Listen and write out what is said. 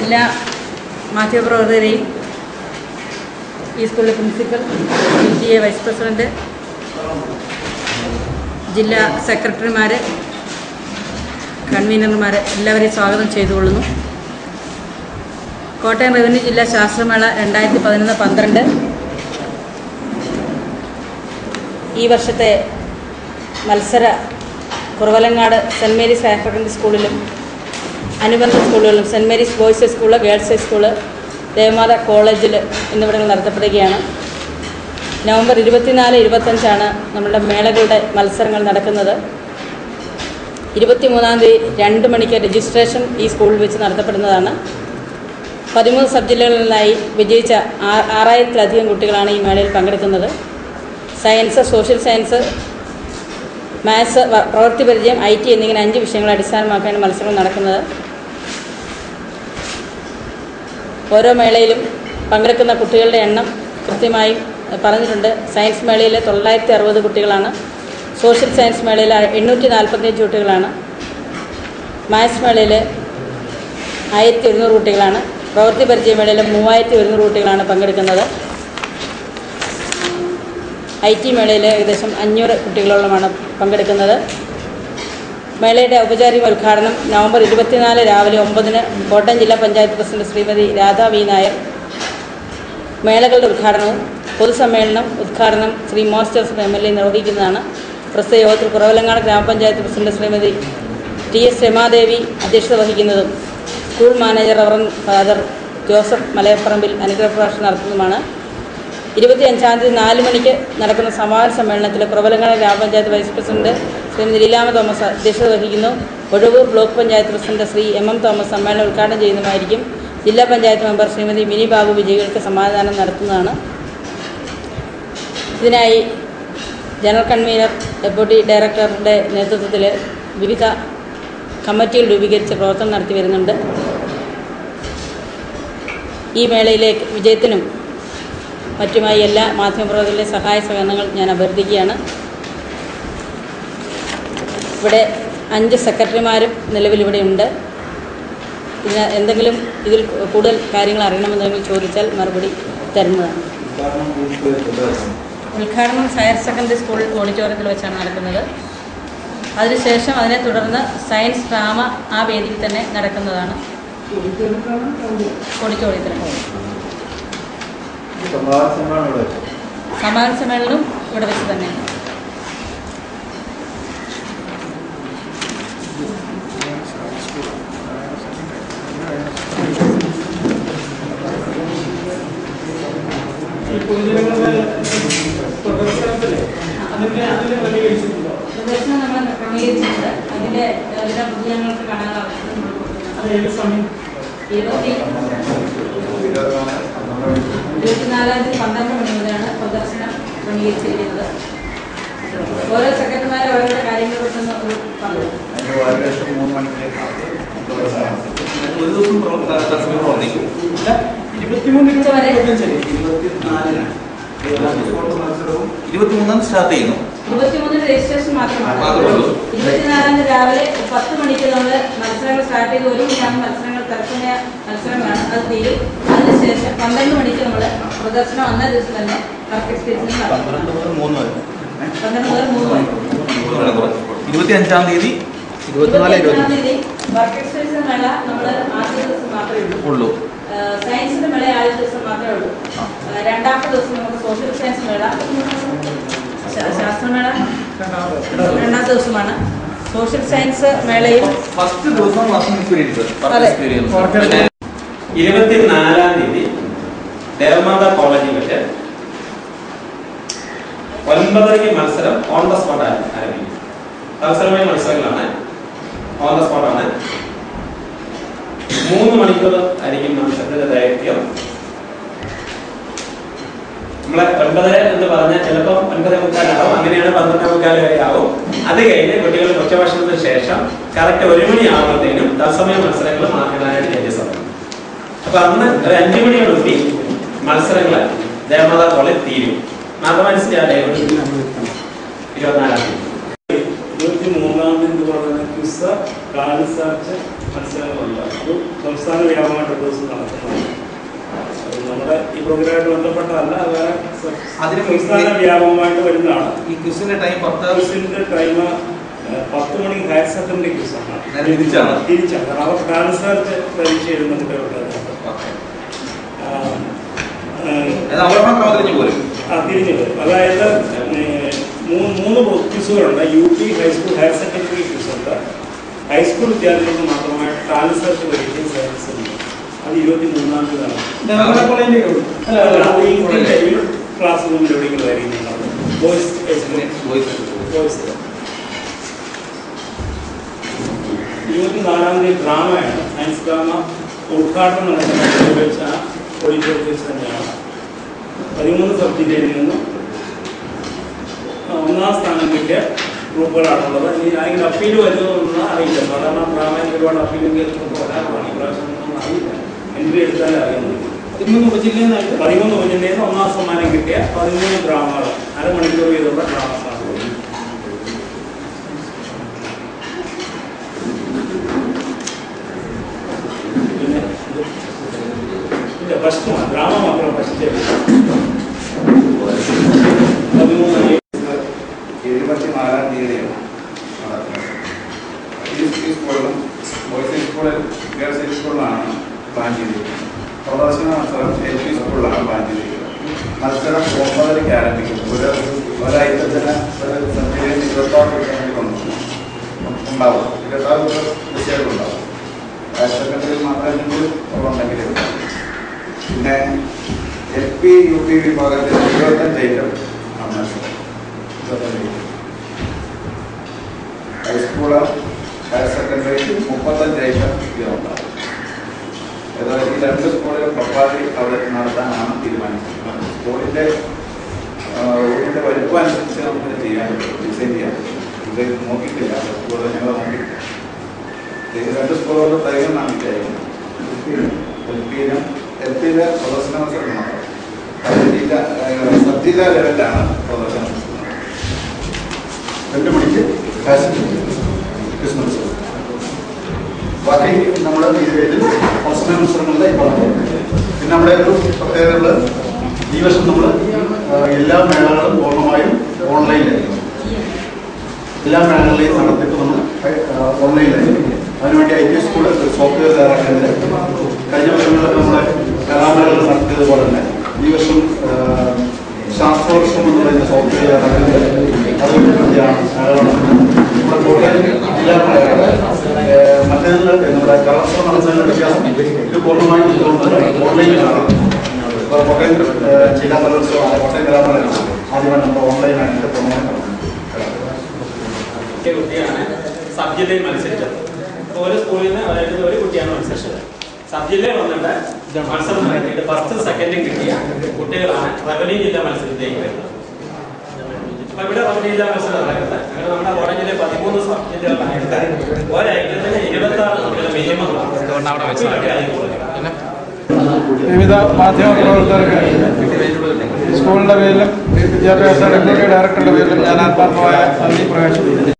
എല്ലാ മാധ്യമപ്രവർത്തകരെയും ഈ സ്കൂളിലെ principal P T A vice president ജില്ലാ സെക്രട്ടറിമാർ കൺവീനർമാർ എല്ലാവരെയും സ്വാഗതം ചെയ്തുകൊള്ളുന്നു. കോട്ടയം റവന്യൂ ജില്ലാ ശാസ്ത്രമേള രണ്ടായിരത്തി പതിനൊന്ന് പന്ത്രണ്ട്. ഈ വർഷത്തെ മത്സര Kuravilangad Saint Mary's higher secondary സ്കൂളിലും അനുബന്ധ സ്കൂളുകളിലും Saint Mary's boys high school girls high school Devamatha കോളേജിൽ ഇന്നിവിടെ നടത്തപ്പെടുകയാണ്. നവംബർ ഇരുപത്തിനാല് ഇരുപത്തഞ്ചാണ് നമ്മളുടെ മേളകളുടെ മത്സരങ്ങൾ നടക്കുന്നത്. ഇരുപത്തിമൂന്നാം തീയതി രണ്ട് മണിക്ക് രജിസ്ട്രേഷൻ ഈ സ്കൂളിൽ വെച്ച് നടത്തപ്പെടുന്നതാണ്. പതിമൂന്ന് സബ് ജില്ലകളിൽ വിജയിച്ച ആറായിരത്തിലധികം കുട്ടികളാണ് ഈ മേളയിൽ പങ്കെടുക്കുന്നത്. സയൻസ് സോഷ്യൽ സയൻസ് മാത്സ് പ്രവൃത്തി പരിചയം ഐ ടി എന്നിങ്ങനെ അഞ്ച് വിഷയങ്ങളെ അടിസ്ഥാനമാക്കിയാണ് മത്സരങ്ങൾ നടക്കുന്നത്. ഓരോ മേളയിലും പങ്കെടുക്കുന്ന കുട്ടികളുടെ എണ്ണം കൃത്യമായി പറഞ്ഞിട്ടുണ്ട്. സയൻസ് മേളയിൽ തൊള്ളായിരത്തി അറുപത് കുട്ടികളാണ്. സോഷ്യൽ സയൻസ് മേളയിൽ എണ്ണൂറ്റി നാൽപ്പത്തഞ്ച് കുട്ടികളാണ്. മാത്സ് മേളയിൽ ആയിരത്തി ഒരുന്നൂറ് കുട്ടികളാണ്. പ്രവൃത്തി പരിചയ മേളയിൽ മൂവായിരത്തി ഒരുന്നൂറ് കുട്ടികളാണ് പങ്കെടുക്കുന്നത്. ഐ ടി മേളയിൽ ഏകദേശം അഞ്ഞൂറ് കുട്ടികളോളമാണ് പങ്കെടുക്കുന്നത്. മേളയുടെ ഔപചാരിക ഉദ്ഘാടനം നവംബർ ഇരുപത്തിനാല് രാവിലെ ഒമ്പതിന് കോട്ടയം ജില്ലാ പഞ്ചായത്ത് പ്രസിഡന്റ് ശ്രീമതി രാധാ വി നായർ. മേളകളുടെ ഉദ്ഘാടനവും പൊതുസമ്മേളനം ഉദ്ഘാടനം ശ്രീ മോസ്റ്റേഴ്സ് എം എൽ എ നിർവഹിക്കുന്നതാണ്. പ്രസ്തുത യോഗത്തിൽ കുറവലങ്ങാട് ഗ്രാമപഞ്ചായത്ത് president Shrimati T S Ramadevi അധ്യക്ഷത വഹിക്കുന്നതും school manager reverend father Joseph Malayapparambil അനുഗ്രഹ പ്രഭാഷണം നടത്തുന്നതുമാണ്. ഇരുപത്തി അഞ്ചാം തീയതി നാല് മണിക്ക് നടക്കുന്ന സമാപന സമ്മേളനത്തിൽ കുറവലങ്ങാട് ഗ്രാമപഞ്ചായത്ത് vice president Shrimati Leelamma Thomas അധ്യക്ഷത വഹിക്കുന്നു. Uzhavoor block panchayat president Shri M M Thomas സമ്മേളനം ഉദ്ഘാടനം ചെയ്യുന്നതുമായിരിക്കും ജില്ലാ പഞ്ചായത്ത് മെമ്പർ ശ്രീമതി മിനി ബാബു വിജയികൾക്ക് സമാധാനം നടത്തുന്നതാണ്. ഇതിനായി ജനറൽ കൺവീനർ ഡെപ്യൂട്ടി ഡയറക്ടറുടെ നേതൃത്വത്തിൽ വിവിധ കമ്മിറ്റികൾ രൂപീകരിച്ച് പ്രവർത്തനം നടത്തി വരുന്നുണ്ട്. ഈ മേളയിലെ വിജയത്തിനും മറ്റുമായി എല്ലാ മാധ്യമപ്രവർത്തകരുടെ സഹായ സഹകരണങ്ങൾ ഞാൻ അഭ്യർത്ഥിക്കുകയാണ്. ഇവിടെ അഞ്ച് സെക്രട്ടറിമാരും നിലവിൽ ഇവിടെ ഉണ്ട്. ഇതിന് എന്തെങ്കിലും ഇതിൽ കൂടുതൽ കാര്യങ്ങൾ അറിയണമെന്നുണ്ടെങ്കിൽ ചോദിച്ചാൽ മറുപടി തരുന്നതാണ്. ഉദ്ഘാടനം ഹയർ സെക്കൻഡറി സ്കൂൾ ഓഡിറ്റോറിയത്തിൽ വെച്ചാണ് നടക്കുന്നത്. അതിനുശേഷം അതിനെ തുടർന്ന് സയൻസ് ഡ്രാമ ആ വേദിയിൽ തന്നെ നടക്കുന്നതാണ്. ഓഡിറ്റോറിയത്തിൽ സമാപന സമ്മേളനം ഇവിടെ വെച്ച് തന്നെ. പ്രദർശനം നമ്മൾ ക്രമീകരിച്ചിട്ടുണ്ട്. അതിന്റെ എല്ലാ പൊതുജനങ്ങൾക്ക് കാണാനുള്ള അവസരം ഇരുപത്തി ഇരുപത്തിനാലാം തീയതി പന്ത്രണ്ട് മണി മുതലാണ് പ്രദർശനം ക്രമീകരിച്ചിരിക്കുന്നത്. ഓരോ സെക്രട്ടറിമാരെ ഓരോരോ കാര്യങ്ങളെ കുറിച്ചൊന്ന് ഒരു ദിവസം ഇരുപത്തിമൂന്നാം സ്റ്റാർട്ട് ചെയ്യുന്നു. ഇരുപത്തിമൂന്നിന് രജിസ്ട്രേഷൻ മാത്രമാണ്. ഇരുപത്തിനാലാം രാവിലെ പത്ത് മണിക്ക് നമ്മൾ മത്സരങ്ങൾ സ്റ്റാർട്ട് ചെയ്ത് ഒരു മത്സരങ്ങൾ തത്സമയ മത്സരമാണ്. അത് തീരും. അതിനുശേഷം പന്ത്രണ്ട് മണിക്ക് നമ്മൾ പ്രദർശനം അന്ന ദിവസം തന്നെ വർക്ക് എക്സ്പീരിയൻസ് നടത്തും. പന്ത്രണ്ട് മുതൽ മൂന്ന് വരെ. പന്ത്രണ്ട് മുതൽ മൂന്ന് മണി ഇരുപത്തി അഞ്ചാം തീയതി ഇരുപത്തിനാലാം തീയതി വർക്ക് എക്സ്പീരിയൻസ് മേള നമ്മൾ ആദ്യ ദിവസം മാത്രമേ ഉള്ളൂ. സയൻസിന്റെ മേള ആദ്യ ദിവസം മാത്രമേ ഉള്ളൂ. രണ്ടാമത്തെ ദിവസം നമുക്ക് സോഷ്യൽ സയൻസ് മേള. ശാസ്ത്രമേള രണ്ടാമത്തെ ദിവസമാണ്. സോഷ്യൽ സയൻസ് മേളയിൽ ഫസ്റ്റ് ദിവസം വർക്കിംഗ് എക്സ്പീരിയൻസ് ഇരുപത്തിനാലാം തീയതി ദേവമാത കോളേജിൽ വെച്ച് ഒൻപതരയ്ക്ക് മത്സരം ഓൺ ദ സ്പോട്ട് ആരംഭിക്കും. തത്സരമായ മത്സരങ്ങളാണ് ഓൺ ദ സ്പോട്ടാണ് മൂന്ന് മണിക്കൂർ ആയിരിക്കും മത്സരത്തിന്റെ ദൈർഘ്യം. നമ്മളെ ഒൻപത് എന്ന് പറഞ്ഞാൽ ചിലപ്പോൾ ഒൻപത് മുക്കാലാവും. അങ്ങനെയാണ് പന്ത്രണ്ട് മുക്കാൽ വരെ ആവും. അത് കഴിഞ്ഞ് കുട്ടികൾ ഉച്ചഭക്ഷണത്തിന് ശേഷം കറക്റ്റ് ഒരു മണി ആവുമ്പോഴത്തേനും തത്സമയ മത്സരങ്ങൾ മാറ്റാനായിട്ട് എന്റെ സമയം അപ്പൊ അന്ന് ഒരു അഞ്ചു മണിയോടുകൂടി മത്സരങ്ങൾ ദേവമാതാ പോലെ തീരും. മാതമാനസിന്റെ ആ സംസ്ഥാന വ്യാപകമായിട്ട് ദിവസം നടത്തുന്നതാണ്. അത് നമ്മുടെ ഈ പ്രോഗ്രാമായിട്ട് ബന്ധപ്പെട്ടതല്ല വേറെ അതിന് സംസ്ഥാന വ്യാപകമായിട്ട് വരുന്നതാണ്. ഈ ക്വിസിന്റെ ടൈം പത്ത് ക്വിസിന്റെ ടൈം പത്ത് മണിക്ക് ഹയർ സെക്കൻഡറി ക്വിസാണ് നേരെ തിരിച്ചാണ്? തിരിച്ചാണ്. കാരണം അവർ കാലിസാർച്ച് പരീക്ഷ എഴുതുന്ന കുട്ടികളുണ്ട് ഓക്കെ. ആ, ആ, അത് അവരുടെ ക്രമത്തിൽ പോരും. ആ, തിരിഞ്ഞു വരും അതായത് മൂന്ന് ക്വിസുകളുണ്ട്. U P high school higher secondary ക്വിസുണ്ട്. High school വിദ്യാർത്ഥികൾക്ക് മാത്രമായിട്ട് ട്രാൻസ്ഫർ പരീക്ഷ സർവീസ് ഉണ്ട്. അത് ഇരുപത്തി മൂന്നാമത്തേതാണ് ക്ലാസ് റൂമിൽ എവിടെയെങ്കിലും ബോയ്സ് ബോയ്സ് ഇരുപത്തിനാലാം തീയതി ഡ്രാമയാണ്. സയൻസ് ഡ്രാമ ഉദ്ഘാടനം നടക്കുന്നത് വെച്ച ഓഡിറ്റോറിയത്തിൽ തന്നെയാണ് പതിമൂന്ന് സബ്ജക്റ്റിൽ നിന്നും ഒന്നാം സ്ഥാനം കിട്ടിയ ഗ്രൂപ്പുകളാണുള്ളത്. ഇനി അതിന്റെ അപ്പീൽ വരുന്നതൊന്നും അറിയില്ല. സാധാരണ ഡ്രാമയിൽ ഒരുപാട് അപ്പീലും വരാറുമാണ് ഇപ്രാവശ്യം എൻട്രി എടുത്താലേ അറിയുന്നത് പതിമൂന്ന് ഉപജില്ലയിൽ നിന്ന് പതിമൂന്ന് നിന്ന് ഒന്നാം സമ്മാനം കിട്ടിയ പതിമൂന്ന് ഗ്രാമങ്ങൾ അരമണിക്കൂർ വീതമുള്ള ഡ്രാമകളാണ് പിന്നെ ഇത് ഇല്ല ഫസ്റ്റ് ഡ്രാമ മാത്രം ഫസ്റ്റ് പതിമൂന്ന് തീയതിയാണ് നടക്കുന്നത് ഈ സ്കൂളിലും ബോയ്സ് സ്കൂളിൽ ഗേൾസ് ഹൈ സ്കൂളിലാണ് പ്ലാൻ ചെയ്തിരിക്കുന്നത്. പ്രദർശന മത്സരം എൽ പി സ്കൂളിലാണ് പ്ലാൻ ചെയ്തിരിക്കുന്നത്. മത്സരം ഒമ്പതരയ്ക്ക് ആരംഭിക്കും ഒരു ഒരാഴ്ചത്തിന് ഒരു സംഖ്യയിൽ ഇരുപത്താറ് കുട്ടികളുണ്ട് ഉണ്ടാവും. ഇരുപത്താറ് ഹയർ സെക്കൻഡറിയിൽ മാത്രമെങ്കിലും ഉണ്ടെങ്കിലും പിന്നെ എൽ പി യു പി വിഭാഗത്തിൽ ഇരുപത്തഞ്ച് ഐറ്റം ആണ്. ഹൈസ്കൂൾ ഹയർ സെക്കൻഡറി മുപ്പത്തഞ്ച് ഐറ്റം ഉണ്ടാവും ഏതായാലും ഈ രണ്ട് സ്കൂളുകൾ പ്രൊപ്പാതി അവിടെ നടത്താനാണ് തീരുമാനിച്ചിട്ടുള്ളത് സ്കൂളിന്റെ ഊരിന്റെ വലുപ്പം അനുസരിച്ച് നമുക്ക് ചെയ്യാൻ ഡിസൈൻ ചെയ്യാൻ ഇത് നോക്കിയിട്ടില്ല സ്കൂൾ ഞങ്ങൾ നോക്കിയിട്ടില്ല. രണ്ട് സ്കൂളുകളുടെ തൈകളാണ് വിചാരിക്കുന്നത് എൽ പിയിലും എൽ പിയിലെ പ്രദർശന മത്സരം സബ് ജില്ലാ ലെവലിലാണ് പ്രദർശന മത്സരം. ബാക്കി നമ്മൾ ഇതിൽ അവസാന മത്സരങ്ങളുടെ പറഞ്ഞു പിന്നെ നമ്മുടെ ഒരു പ്രത്യേകതകൾ ഈ വർഷം നമ്മൾ എല്ലാ മേളകളും പൂർണമായും ഓൺലൈനിലായിരിക്കും എല്ലാ മേളകളിലെയും നടത്തിപ്പ് നമ്മൾ ഓൺലൈനിലായിരിക്കും അതിനുവേണ്ടി ഐ ടി സ്കൂൾ സോഫ്റ്റ്വെയർ തയ്യാറാക്കുന്നത് കഴിഞ്ഞ വർഷങ്ങളിലൊക്കെ നമ്മുടെ കലാമേളകൾ നടത്തിയതുപോലെ തന്നെ ഈ വർഷം ശാസ്ത്രോത്സവം എന്ന് പറയുന്ന സോഫ്റ്റ്വെയർ തയ്യാറാക്കുന്നത് അതിനുവേണ്ടിയാണ് മേളകൾ നമ്മുടെ കോട്ടയം ജില്ലാ മറ്റേത് നമ്മുടെ കലോത്സവം നടത്തുന്നതിന്റെ വ്യത്യാസം ഇത് പൂർണമായും ഓൺലൈനിലാണ് ഇപ്പോൾ കോട്ടയം ജില്ലാ കലോത്സവം കോട്ടയം കലാമേള ആദ്യമായി നമ്മൾ ഓൺലൈനായിട്ട് ഒറ്റ കുട്ടിയാണ് സബ് ജില്ലയിൽ മത്സരിച്ചത്. ഒരു സ്കൂളിൽ നിന്ന് അതായത് ഒരു കുട്ടിയാണ് മത്സരിച്ചത്. സബ് ജില്ലയിൽ വന്നിട്ട് മത്സരം നടത്തിയിട്ട് ഫസ്റ്റ് സെക്കൻഡും കിട്ടിയ കുട്ടികളാണ്. റവന്യൂ ജില്ല മത്സരത്തിലേക്ക് വരുന്നത് അപ്പൊ ഇവിടെ റവന്യൂ ജില്ലാ നടക്കുന്നത് അങ്ങനെ നമ്മുടെ കോളേജിലെ പതിമൂന്ന് സബ് ജില്ലകളായിട്ട് ഒരൈറ്റത്തിന് ഇരുപത്തി ആറ് കുട്ടികൾ മിനിമം വിവിധ മാധ്യമ പ്രവർത്തകർക്ക് സ്കൂളിന്റെ പേരിലും വിദ്യാഭ്യാസ ഡെപ്യൂട്ടി ഡയറക്ടറുടെ പേരിലും ഞാൻ ആത്മാർത്ഥമായ നന്ദി പ്രകാശിപ്പിക്കുന്നു.